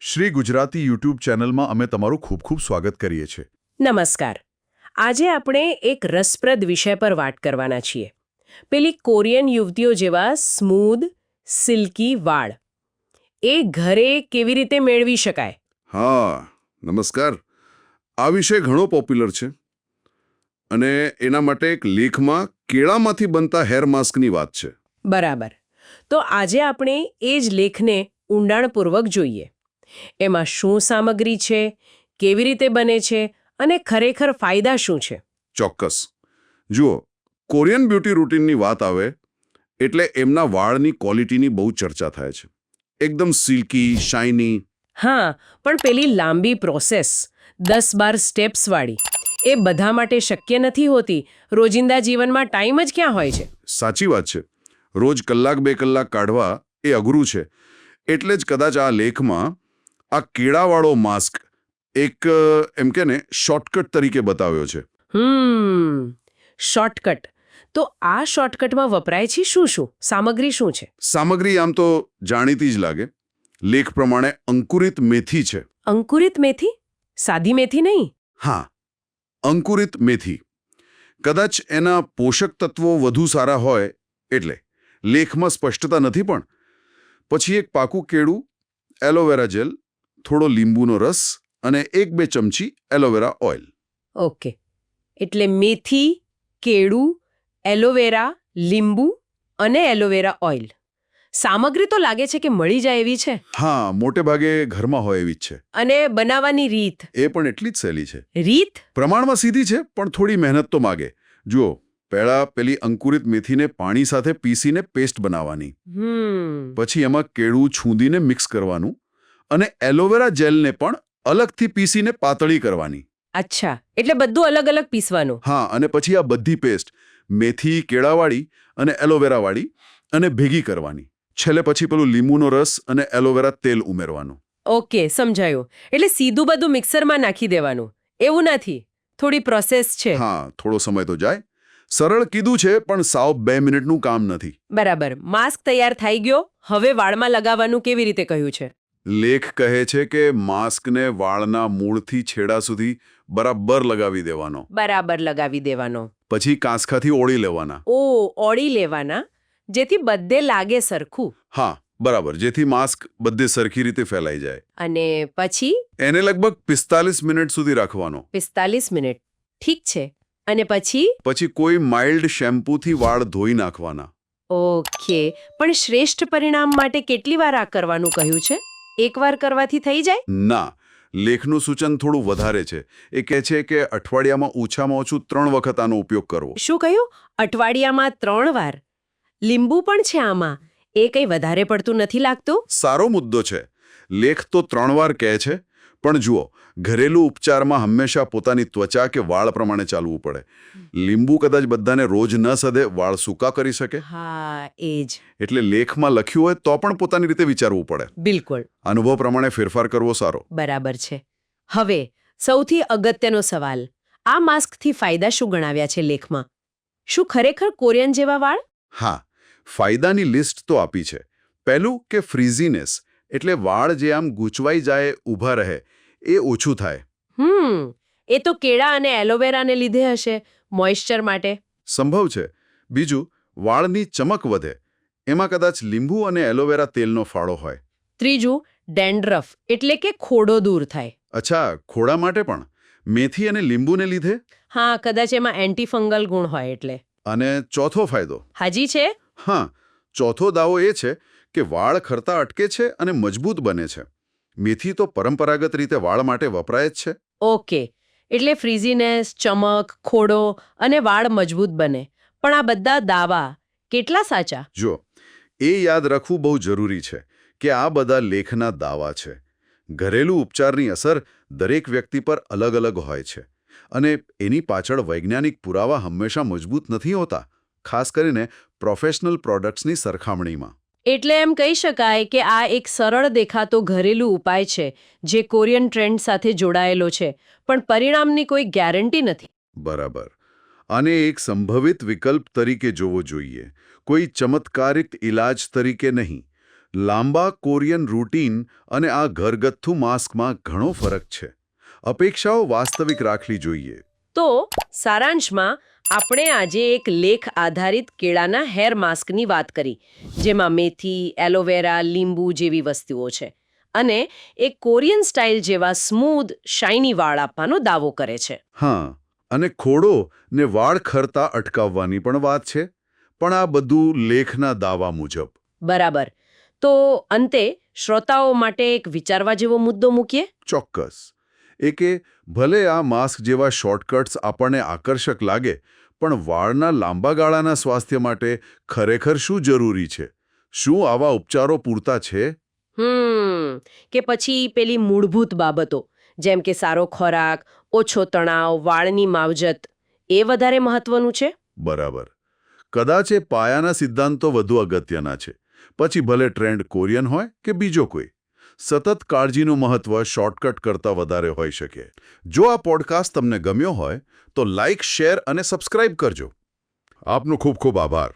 Shri Gujarati YouTube ચેનલમાં અમે તમારું ખૂબ ખૂબ સ્વાગત કરીએ છીએ. નમસ્કાર. આજે આપણે એક રસપ્રદ વિષય પર વાત કરવાના છીએ. પેલી કોરિયન યુવતીઓ જેવા સ્મૂધ સિલ્કી વાળ. એ ઘરે કેવી રીતે મેળવી શકાય? હા નમસ્કાર. આ વિષય ઘણો પોપ્યુલર છે. અને એના માટે એક લેખમાં કેળામાંથી બનતા હેર માસ્કની વાત છે. બરાબર. તો આજે આપણે એ જ લેખને ઊંડાણપૂર્વક જોઈએ. એમાં શું સામગ્રી છે કેવી રીતે બને છે અને ખરેખર ફાયદા શું છે? ચોક્કસ. જુઓ કોરિયન બ્યુટી રૂટીનની વાત આવે એટલે એમના વાળની ક્વોલિટીની બહુ ચર્ચા થાય છે. એકદમ સિલ્કી શાઇની. હા પણ પેલી લાંબી પ્રોસેસ દસ બાર સ્ટેપ્સવાળી એ બધા માટે શક્ય નથી હોતી. રોજિંદા જીવનમાં ટાઈમ જ ક્યાં હોય છે? સાચી વાત છે. રોજ કલાક બે કલાક કાઢવા એ અઘરું છે. એટલે જ કદાચ આ લેખમાં આ કેળાવાળો માસ્ક એક એમ કે ને શોર્ટકટ તરીકે બતાવ્યો છે. હમ શોર્ટકટ. તો આ શોર્ટકટમાં વપરાય છે શું શું? સામગ્રી શું છે? સામગ્રી આમ તો જાણીતી જ લાગે. લેખ પ્રમાણે અંકુરિત મેથી છે. અંકુરિત મેથી? સાદી મેથી નહીં? હા અંકુરિત મેથી. કદાચ એના પોષક તત્વો વધુ સારા હોય એટલે. લેખમાં સ્પષ્ટતા નથી પણ. પછી એક પાકું કેળું એલોવેરા જેલ થોડો લીંબુનો રસ અને એક બે ચમચી એલોવેરા ઓઇલ ઓકે. એટલે મેથી કેળું એલોવેરા લીંબુ અને એલોવેરા ઓઇલ સામગ્રી તો લાગે છે કે મળી જાય એવી છે? હા મોટે ભાગે ઘરમાં હોય એવી જ છે. અને બનાવવાની રીત? એ પણ એટલી જ સહેલી છે. રીત? પ્રમાણમાં સીધી છે પણ થોડી મહેનત તો માગે. જુઓ પહેલા પેલી અંકુરિત મેથીને પાણી સાથે પીસીને પેસ્ટ બનાવવાની. પછી એમાં કેળું છૂંદીને મિક્સ કરવાનું. અને એલોવેરા જેલને પણ અલગથી પીસીને પાતળી કરવાની. અચ્છા એટલે બધું અલગ અલગ પીસવાનું? હા અને પછી આ બધી પેસ્ટ મેથી કેળાવાળી અને એલોવેરાવાળી અને ભેગી કરવાની. છેલ્લે પછી પેલું લીંબુનો રસ અને એલોવેરા તેલ ઉમેરવાનું. ઓકે સમજાયું. એટલે સીધું બધું મિક્સરમાં નાખી દેવાનું. એવું નથી. થોડી પ્રોસેસ છે. હા થોડો સમય તો જાય. સરળ કીધું છે પણ સાવ બે મિનિટનું કામ નથી. બરાબર. માસ્ક તૈયાર થઈ ગયો. હવે વાળમાં લગાવવાનું કેવી રીતે કહ્યું છે? લેખ કહે છે કે માસ્કને વાળના મૂળથી છેડા સુધી બરાબર લગાવી દેવાનો. બરાબર લગાવી દેવાનો. પછી કાંસખાથી ઓળી લેવાના. ઓ ઓળી લેવાના. જેથી બધે લાગે સરખું. હા બરાબર. જેથી માસ્ક બધે સરખી રીતે ફેલાઈ જાય. અને પછી? એને લગભગ પિસ્તાલીસ મિનિટ સુધી રાખવાનો. પિસ્તાલીસ મિનિટ. ઠીક છે. અને પછી? પછી કોઈ માઇલ્ડ શેમ્પૂથી વાળ ધોઈ નાખવાના. ઓકે. પણ શ્રેષ્ઠ પરિણામ માટે કેટલી વાર આ કરવાનું કહ્યું છે? એકવાર કરવાથી થઈ જાય? ના. લેખનું સૂચન થોડું વધારે છે. એ કહે છે કે અઠવાડિયામાં ઓછામાં ઓછું ત્રણ વખત આનો ઉપયોગ કરવો. શું કહ્યું? અઠવાડિયામાં ત્રણ વાર. લીંબુ પણ છે આમાં. એ કંઈ વધારે પડતું નથી લાગતું? સારો મુદ્દો છે. લેખ તો ત્રણ વાર કહે છે પણ જુઓ ઘરેલું ઉપચારમાં હંમેશા પોતાની ત્વચા કે વાળ પ્રમાણે ચાલવું પડે. લીંબુ કદાચ બધાને રોજ ન સદે વાળ સૂકા કરી શકે. હા એ જ. એટલે લેખમાં લખ્યું હોય તો પણ પોતાની રીતે વિચારવું પડે. બિલકુલ. અનુભવ પ્રમાણે ફેરફાર કરવો સારો. બરાબર છે. હવે સૌથી અગત્યનો સવાલ. આ માસ્કથી ફાયદા શું ગણાવ્યા છે લેખમાં? શું ખરેખર કોરિયન જેવા વાળ? હા ફાયદાની લિસ્ટ તો આપી છે. પહેલું કે ફ્રીઝીનેસ. એટલે વાળ જે આમ ગૂંચવાઈ જાય ઊભા રહે એ ઓછું થાય. હમ એ તો કેળા અને એલોવેરાને લીધે હશે મોઇશ્ચર માટે. સંભવ છે. બીજું વાળની ચમક વધે. એમાં કદાચ લીંબુ અને એલોવેરા તેલનો ફાળો હોય. ત્રીજું ડેન્ડ્રફ એટલે કે ખોડો દૂર થાય. અચ્છા ખોડા માટે પણ. મેથી અને લીંબુને લીધે? હા કદાચ એમાં એન્ટીફંગલ ગુણ હોય એટલે. અને ચોથો ફાયદો? હાજી છે? હા ચોથો દાવો એ છે કે વાળ ખરતા અટકે છે અને મજબૂત બને છે. મેથી તો પરંપરાગત રીતે વાળ માટે વપરાય જ છે. ઓકે. એટલે ફ્રીઝીનેસ ચમક ખોડો અને વાળ મજબૂત બને. પણ આ બધા દાવા કેટલા સાચા? જો એ યાદ રાખવું બહુ જરૂરી છે કે આ બધા લેખના દાવા છે. ઘરેલું ઉપચારની અસર દરેક વ્યક્તિ પર અલગ અલગ હોય છે અને એની પાછળ વૈજ્ઞાનિક પુરાવા હંમેશા મજબૂત નથી હોતા ખાસ કરીને પ્રોફેશનલ પ્રોડક્ટ્સની સરખામણીમાં. એટલે એમ કહી શકાય કે આ એક સરળ દેખાતો ઘરેલું ઉપાય છે જે કોરિયન ટ્રેન્ડ સાથે જોડાયેલો છે પણ પરિણામની કોઈ ગેરંટી નથી. બરાબર. આને એક સંભવિત વિકલ્પ તરીકે જોવો જોઈએ. કોઈ ચમત્કારિક ઇલાજ તરીકે નહીં. લાંબા કોરિયન રૂટીન અને આ ઘરગથ્થુ માસ્કમાં ઘણો ફરક છે. અપેક્ષાઓ વાસ્તવિક રાખવી જોઈએ. તો સારાંશમાં આપણે આજે એક લેખ આધારિત કેળાના હેર માસ્કની વાત કરી જેમાં મેથી એલોવેરા લીંબુ જેવી વસ્તુઓ છે અને એ કોરિયન સ્ટાઇલ જેવા સ્મૂધ શાઇની વાળ આપવાનો દાવો કરે છે. હા અને ખોડો ને વાળ ખરતા અટકાવવાની પણ વાત છે પણ આ બધું લેખના દાવા મુજબ. બરાબર. તો અંતે શ્રોતાઓ માટે એક વિચારવા જેવો મુદ્દો મૂકીએ? ચોક્કસ. એ કે ભલે આ માસ્ક જેવા શોર્ટકટ્સ આપણને આકર્ષક લાગે પણ વાળના લાંબા ગાળાના સ્વાસ્થ્ય માટે ખરેખર શું જરૂરી છે? શું આવા ઉપચારો પૂરતા છે? હમ કે પછી પેલી મૂળભૂત બાબતો જેમ કે સારો ખોરાક ઓછો તણાવ વાળની માવજત એ વધારે મહત્વનું છે? બરાબર. કદાચ એ પાયાના સિદ્ધાંતો વધુ અગત્યના છે. પછી ભલે ટ્રેન્ડ કોરિયન હોય કે બીજો કોઈ. સતત કાળજીનું મહત્વ શોર્ટકટ કરતાં વધારે હોઈ શકે. જો આ પોડકાસ્ટ તમને ગમ્યો હોય, તો લાઇક શેર અને સબસ્ક્રાઇબ કરજો. આપનો ખૂબ ખૂબ આભાર.